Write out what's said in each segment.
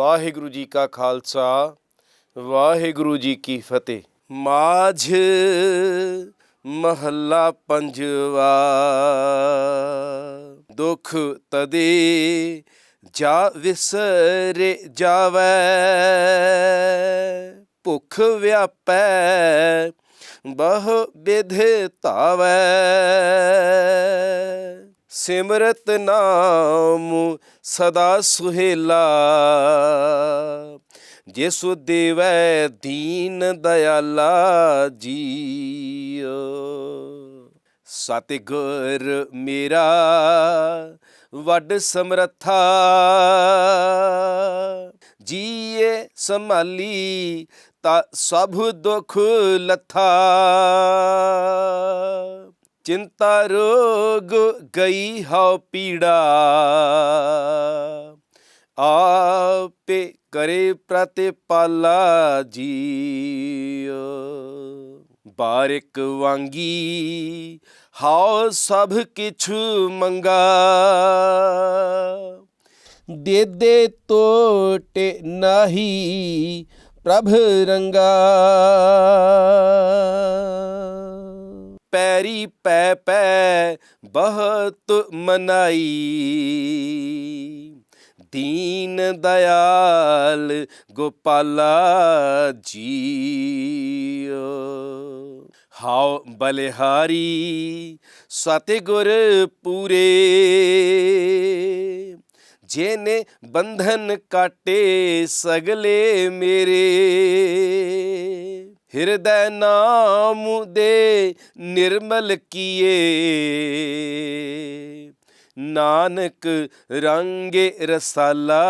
ਵਾਹਿਗੁਰੂ ਜੀ ਕਾ ਖਾਲਸਾ, ਵਾਹਿਗੁਰੂ ਜੀ ਕੀ ਫਤਿਹ। ਮਾਝ ਮਹੱਲਾ ਪੰਜਵਾ, ਦੁਖ ਤਦੇ ਜਾ ਵਿਸਰੇ ਜਾਵੈ, ਭੁਖ ਵਿਆਪੈ, ਬਹੁ ਵਿਧ ਧਾਵੈ। ਸਿਮਰਤ ਨਾਮ ਸਦਾ ਸੁਹੇਲਾ। ਜਿਸੁ ਦੇਵੈ ਦੀਨ ਦਇਆਲਾ ਜੀਓ। ਸਤਿਗੁਰ ਮੇਰਾ, ਵੱਡ ਸਮਰੱਥਾ। ਜੀਏ ਸੰਭਾਲੀ ਤਾ ਸਭ ਦੁਖ ਲੱਥਾ। ਚਿੰਤਾ ਰੋਗ ਗਈ ਹਉ ਪੀੜਾ। ਆਪੇ ਕਰੇ ਪ੍ਰਤਿਪਾਲਾ ਜੀਓ ਬਾਰਿਕ ਵਾਂਗੀ ਹਉ ਸਭ ਕਿਛੁ ਮੰਗਾ। ਦੇ ਦੇ ਤੋਟੇ ਨਹੀਂ ਪ੍ਰਭ ਰੰਗਾ। ਪੈਰੀ ਪੈ ਪੈ ਬਹੁਤ ਮਨਾਈ। ਦੀਨ ਦਇਆਲ ਗੋਪਾਲਾ ਜੀ ਹਾਉ ਬਲਿਹਾਰੀ ਸਤਿਗੁਰ ਪੂਰੇ। ਜੇਨੇ ਬੰਧਨ ਕਾਟੇ ਸਗਲੇ ਮੇਰੇ। ਹਿਰਦੈ ਨਾਮ ਦੇ ਨਿਰਮਲ ਕੀਏ। ਨਾਨਕ ਰੰਗੇ ਰਸਾਲਾ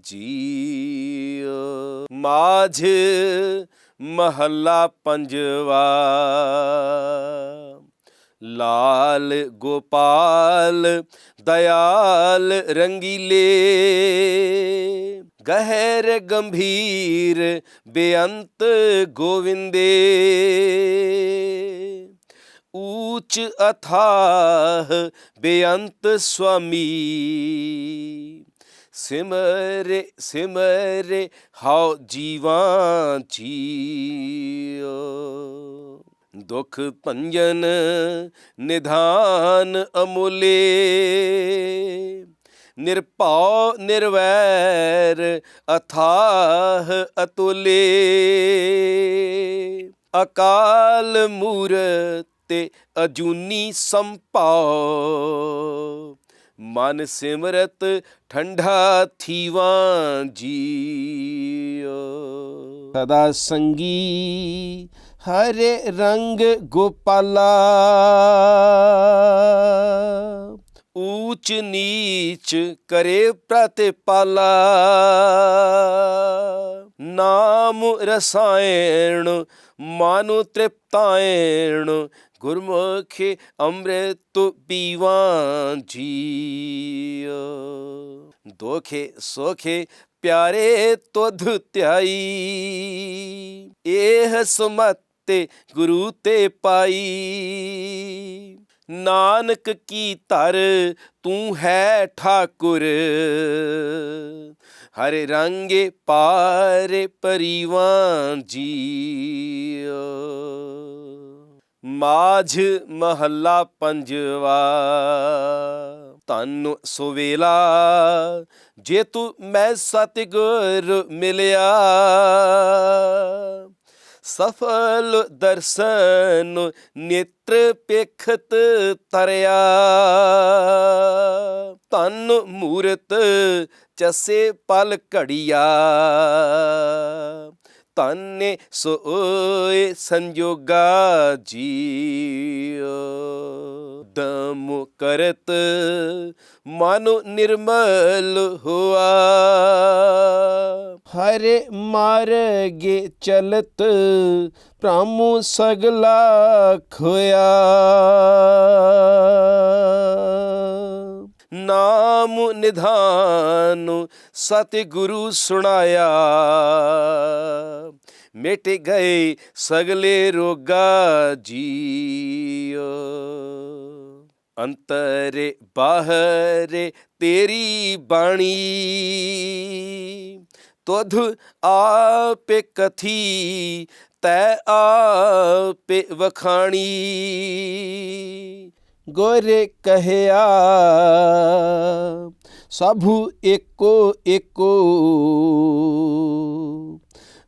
ਜੀਓ। ਮਾਝ ਮਹੱਲਾ ਪੰਜਵਾ। ਲਾਲ ਗੋਪਾਲ, ਦਇਆਲ ਰੰਗੀਲੇ। ਗਹਿਰ ਗੰਭੀਰ ਬੇਅੰਤ ਗੋਵਿੰਦੇ। ਊਚ ਅਥਾਹ ਬੇਅੰਤ ਸੁਆਮੀ। ਸਿਮਰ, ਸਿਮਰੇ ਹਉ ਜੀਵਾਂ ਜੀਓ। ਦੁਖ ਭੰਜਨ ਨਿਧਾਨ ਅਮੁਲੇ। ਨਿਰਭਉ ਨਿਰਵੈਰ ਅਥਾਹ ਅਤੁਲੇ। ਅਕਾਲ ਮੂਰਤ ਤੇ ਅਜੂਨੀ ਸੰਭਾਉ। ਮਨ ਸਿਮਰਤ ਠੰਡਾ ਥੀਵਾਂ ਜੀਓ ਸਦਾ ਸੰਗੀ ਹਰੇ ਰੰਗ ਗੋਪਾਲਾ। ਊਚ ਨੀਚ ਕਰੇ ਪ੍ਰਤਿਪਾਲਾ। ਨਾਮ ਰਸਾਇਣ ਮਾਨੁ ਤ੍ਰਿਪਤਾਇਣ, ਗੁਰਮੁਖੇ ਅੰਮ੍ਰਿਤ ਪੀਵਾਂ ਜੀਓ ਦੋਖੇ ਸੋਖੇ ਪਿਆਰੇ ਤੁਧ ਧਿਆਈ ਇਹ ਸੁਮਤੇ ਗੁਰੂ ਤੇ ਪਾਈ। ਨਾਨਕ ਕੀ ਧਰ ਤੂੰ ਹੈ ਠਾਕੁਰ। ਹਰੇ ਰੰਗੇ ਪਾਰੇ ਪਰਿਵਾਂ ਜੀਓ। ਮਾਝ ਮਹੱਲਾ ਪੰਜਵਾ। ਤਨ ਸੁਵੇਲਾ ਜੇ ਤੂੰ ਮੈਂ ਸਤਿਗੁਰ ਮਿਲਿਆ। ਸਫਲ ਦਰਸ਼ਨ ਨੇਤਰ ਪੇਖਤ ਤਰਿਆ। ਤਨ ਮੂਰਤ ਚਸੇ ਪਲ ਘੜੀਆ। ਤਾਨੇ ਸੋਏ ਸੰਜੋਗਾ ਜੀਓ। ਦਮ ਕਰਤ ਮਨ ਨਿਰਮਲ ਹੋਆ। ਹਰੇ ਮਾਰਗੇ ਚਲਤ ਪ੍ਰਾਮੁ ਸਗਲਾ ਖੋਇਆ। ਨਾਮ ਨਿਧਾਨ ਸਤਿਗੁਰੂ ਸੁਣਾਇਆ। ਮਿਟ ਗਏ ਸਗਲੇ ਰੋਗਾ ਜੀਓ। ਅੰਤਰੇ ਬਾਹਰੇ ਤੇਰੀ ਬਾਣੀ। ਤੁਧ ਆਪੇ ਕਥੀ, ਤੈ ਆਪੇ ਵਖਾਣੀ। ਗੋਰੇ ਕਹਿਆ, ਸਭੂ ਏਕੋ ਏਕੋ।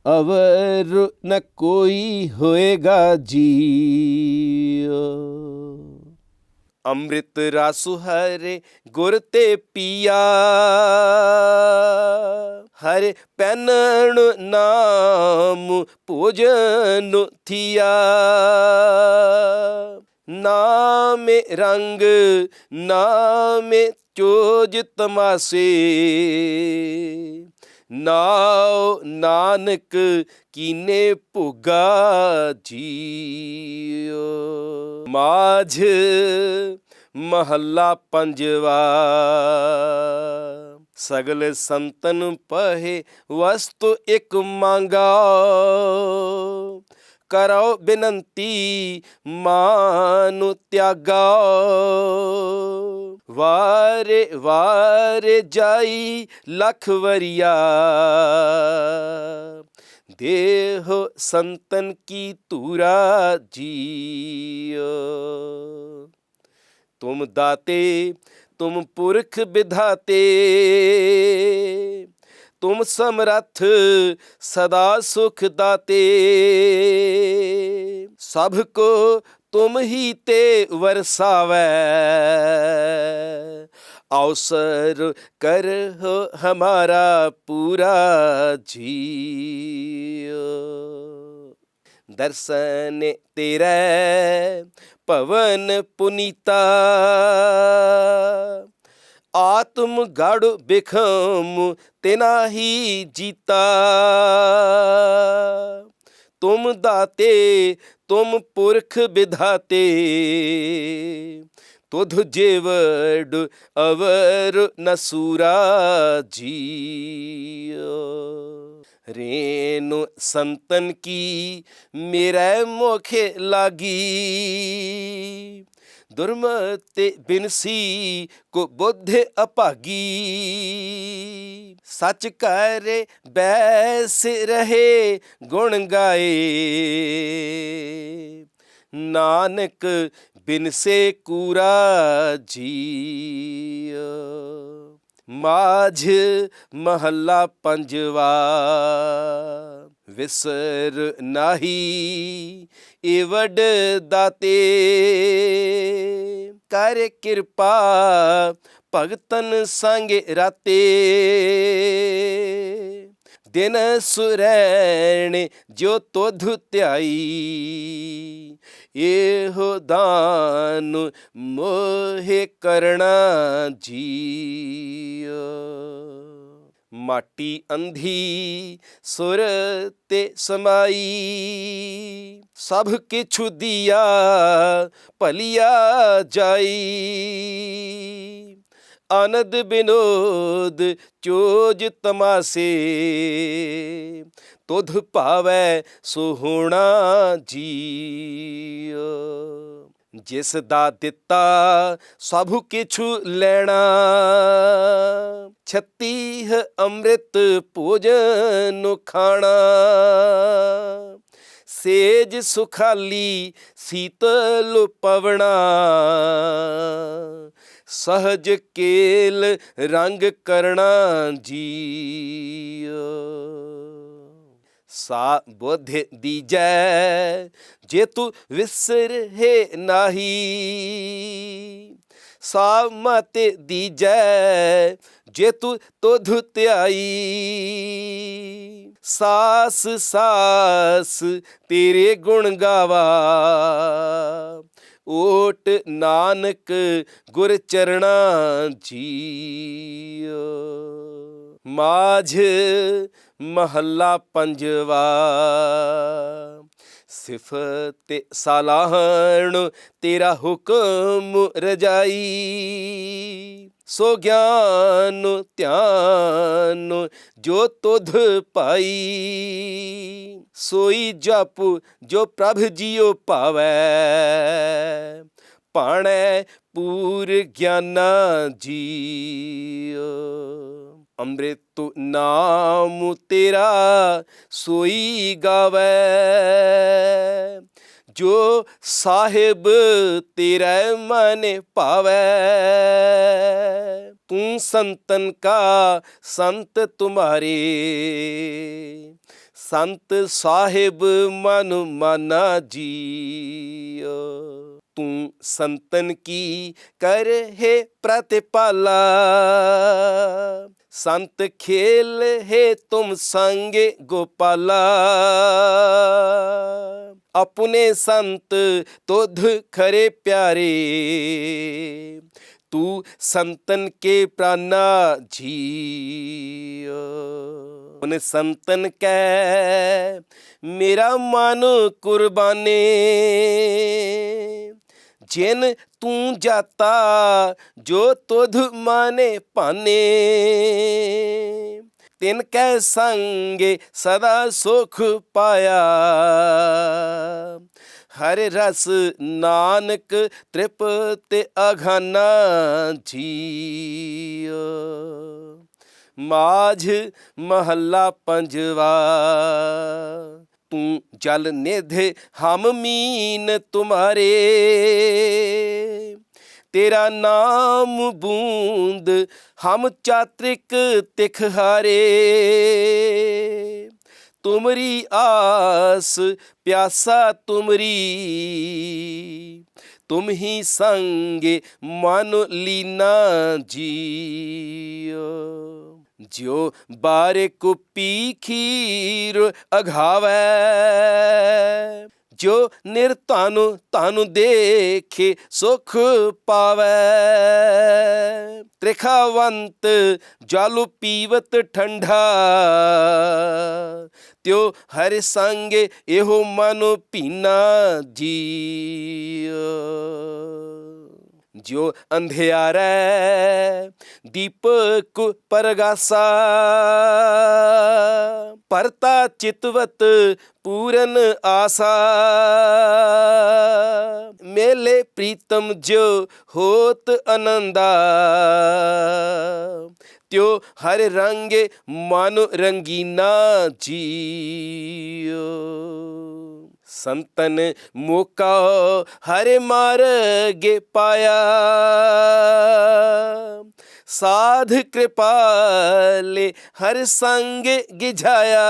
ਅਵਰ ਨ ਕੋਈ ਹੋਏਗਾ ਜੀਓ ਅੰਮ੍ਰਿਤ ਰਸ ਹਰੇ ਗੁਰ ਤੇ ਪੀਆ, ਹਰੇ ਪੈਨਣ ਨਾਮ ਭੋਜਨ ਥੀਆ। ਨਾਮੇ ਰੰਗ, ਨਾਮੇ ਚੋਜ ਤਮਾਸੇ। ਨਾਉ ਨਾਨਕ ਕੀਨੇ ਭੁਗਾ ਜੀਓ। ਮਾਝ ਮਹੱਲਾ ਪੰਜਵਾ। ਸਗਲ ਸੰਤਨ ਪਹੇ ਵਸਤੂ ਇੱਕ ਮੰਗਾ ਕਰੋ ਬੇਨੰਤੀ, ਮਾਨੁ ਤਿਆਗਾ। ਵਾਰੇ ਵਾਰੇ ਜਾਈ ਲਖ ਵਰਿਆ। ਦੇਹ ਸੰਤਨ ਕੀ ਧੂਰਾ ਜੀਓ। ਤੁਮ ਦਾਤੇ, ਤੁਮ ਪੁਰਖ ਵਿਧਾਤੇ। ਤੁਮ ਸਮਰੱਥ ਸਦਾ ਸੁਖ ਦਾਤੇ। ਸਭ ਕੋ ਤੁਮ ਹੀ ਤੇ ਵਰਸਾਵੈ। ਅਵਸਰ ਕਰਹੁ ਹਮਾਰਾ ਪੂਰਾ ਜੀਓ ਦਰਸ਼ਨ ਤੇਰੇ ਭਵਨ ਪੁਨੀਤਾ। ਆਤਮ ਗੜ ਬਿਖਮ ਤਿਨਾਹੀ ਜੀਤਾ। ਤੁਮ ਦਾਤੇ, ਤੁਮ ਪੁਰਖ ਵਿਧਾਤੇ। ਤੁਧ ਜੇਵੜ ਅਵਰ ਨਸੂਰਾ ਜੀਓ। ਰੇਨੁ ਸੰਤਨ ਕੀ, ਮੇਰੇ ਮੋਖੇ ਲਾਗੀ। ਦੁਰਮਤੇ ਬਿਨਸੀ ਕੋ ਬੁੱਧ ਅਭਾਗੀ। ਸੱਚ ਕਰੇ ਬੈਸ ਰਹੇ ਗੁਣ ਗਾਏ। ਨਾਨਕ ਬਿਨਸੇ ਕੂਰਾ ਜੀ ਮਾਝ ਮਹੱਲਾ ਪੰਜਵਾ। ਵਿਸਰ ਨਾਹੀ ਏਵੜ ਦਾਤੇ। ਕਰ ਕਿਰਪਾ ਭਗਤਨ ਸੰਗੇ ਰਾਤੇ। ਦਿਨ ਸੁਰੈਣ ਜੋ ਤੁਧ ਧਿਆਈ, ਇਹੋ ਦਾਨ ਮੋਹਿ ਕਰਣਾ ਜੀ। ਮਾਟੀ ਅੰਧੀ, ਸੁਰ ਤੇ ਸਮਾਈ। ਸਭ ਕਿਛੁ ਦੀਆ ਭਲਿਆ ਜਾਈ। ਆਨੰਦ ਬਿਨੋਦ ਚੋਜ ਤਮਾਸੇ। ਤੁਧ ਭਾਵੈ ਸੁਹਣਾ ਜੀਓ। ਜਿਸ ਦਾ ਦਿੱਤਾ ਸਭ ਕਿਛੁ ਲੈਣਾ। ਛਤੀਹ ਅੰਮ੍ਰਿਤ ਭੋਜਨ ਖਾਣਾ ਸੇਜ ਸੁਖਾਲੀ ਸੀਤਲ ਪਵਣਾ। ਸਹਜ ਕੇਲ ਰੰਗ ਕਰਣਾ ਜੀਓ। ਸਾ ਬੁੱਧ ਦੀਜੈ, ਜੇ ਤੂੰ ਵਿਸਰ ਹੈ ਨਾਹੀ। ਸਾ ਮਤੇ ਦੀਜੈ, ਜੇ ਤੂੰ ਤੁਧ ਧਿਆਈ। ਸਾਸ ਸਾਸ ਤੇਰੇ ਗੁਣ ਗਾਵਾ। ਓਟ ਨਾਨਕ ਗੁਰ ਚਰਣਾ ਜੀਓ। ਮਾਝ ਮਹੱਲਾ ਪੰਜਵਾ। ਸਿਫਤ ਸਲਾਹਣ ਤੇਰਾ ਹੁਕਮ ਰਜਾਈ। ਸੋ ਗਿਆਨ, ਧਿਆਨ ਜੋ ਤੁਧ ਪਾਈ। ਸੋਈ ਜਪ ਜੋ ਪ੍ਰਭ ਜੀਉ ਪਾਵੈ। ਪਾਣੈ ਪੂਰ ਗਿਆਨਾ ਜੀਉ ਅੰਮ੍ਰਿਤ ਨਾਮ ਤੇਰਾ ਸੋਈ ਗਾਵੇ। ਜੋ ਸਾਹਿਬ ਤੇਰਾ ਮਨ ਭਾਵੇ, ਤੂੰ ਸੰਤਨ ਕਾ ਸੰਤ ਤੁਮਾਰੇ। ਸੰਤ ਸਾਹਿਬ ਮਨ ਮਨਾ ਜੀਓ, ਤੂੰ ਸੰਤਨ ਕੀ ਕਰ ਹੈ ਪ੍ਰਤਿਪਾਲਾ। ਸੰਤ ਖੇਲ ਹੈ ਤੁਮ ਸੰਗੇ ਗੋਪਾਲਾ। ਆਪਣੇ ਸੰਤ ਤੁਧ ਖਰੇ ਪਿਆਰੇ। ਤੂੰ ਸੰਤਨ ਕੇ ਪ੍ਰਾਨਾ ਜੀਓ। ਉਨ ਸੰਤਨ ਕੈ, ਮੇਰਾ ਮਨ ਕੁਰਬਾਨੇ। ਜਿਨ ਤੂੰ ਜਾਤਾ, ਜੋ ਤੁਧ ਮਾਨੇ ਪਾਨੇ ਤਿਨ ਕੈ ਸੰਗੇ ਸਦਾ ਸੁਖ ਪਾਇਆ। ਹਰ ਰਸ ਨਾਨਕ ਤ੍ਰਿਪਤ ਅਘਾਨਾ ਜੀਓ। ਮਾਝ ਮਹੱਲਾ ਪੰਜਵਾ। ਤੂੰ ਜਲ ਨਿਧੇ, ਹਮ ਮੀਨ ਤੁਮਾਰੇ। ਤੇਰਾ ਨਾਮ ਬੂੰਦ, ਹਮ ਚਾਤ੍ਰਿਕ ਤਿਖਹਾਰੇ ਤੁਮਰੀ ਆਸ, ਪਿਆਸਾ ਤੁਮਰੀ। ਤੁਮ ਹੀ ਸੰਗੇ ਮਨ ਲੀਨਾ ਜੀਓ। ਜੋ ਬਾਰੇ ਕੁਪੀ ਖੀਰ ਅਘਾਵੈ ਜੋ ਨਿਰਧਨ ਧਨ ਦੇਖੇ, ਸੁਖ ਪਾਵੈ। ਤ੍ਰਿਖਾਵੰਤ ਜਲ ਪੀਵਤ ਠੰਡਾ ਤਿਉ ਹਰਿ ਸੰਗੇ ਇਹੋ ਮਨ ਭੀਨਾ ਜੀਓ ਜੋ ਅੰਧਿਆਰੈ, ਦੀਪਕ ਪਰਗਾਸਾ। ਪਰਤਾ ਚਿਤਵਤ ਪੂਰਨ ਆਸਾ। ਮੇਲੇ ਪ੍ਰੀਤਮ ਜੋ ਹੋਤ ਆਨੰਦਾ ਤਿਉ ਹਰ ਰੰਗੇ ਮਨ ਰੰਗੀਨਾ ਜੀਓ ਸੰਤਨ ਮੋਕਾ ਹਰੇ ਮਾਰਗੇ ਪਾਇਆ। ਸਾਧ ਕਿਰਪਾਲੇ ਹਰ ਸੰਗ ਗਿਝਾਇਆ।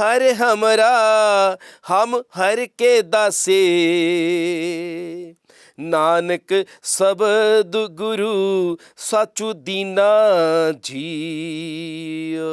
ਹਰ ਹਮਰਾ ਹਮ ਹਰ ਕੇ ਦਾਸੇ। ਨਾਨਕ ਸਬਦ ਗੁਰੂ ਸਾਚੂ ਦੀਨਾ ਜੀਓ।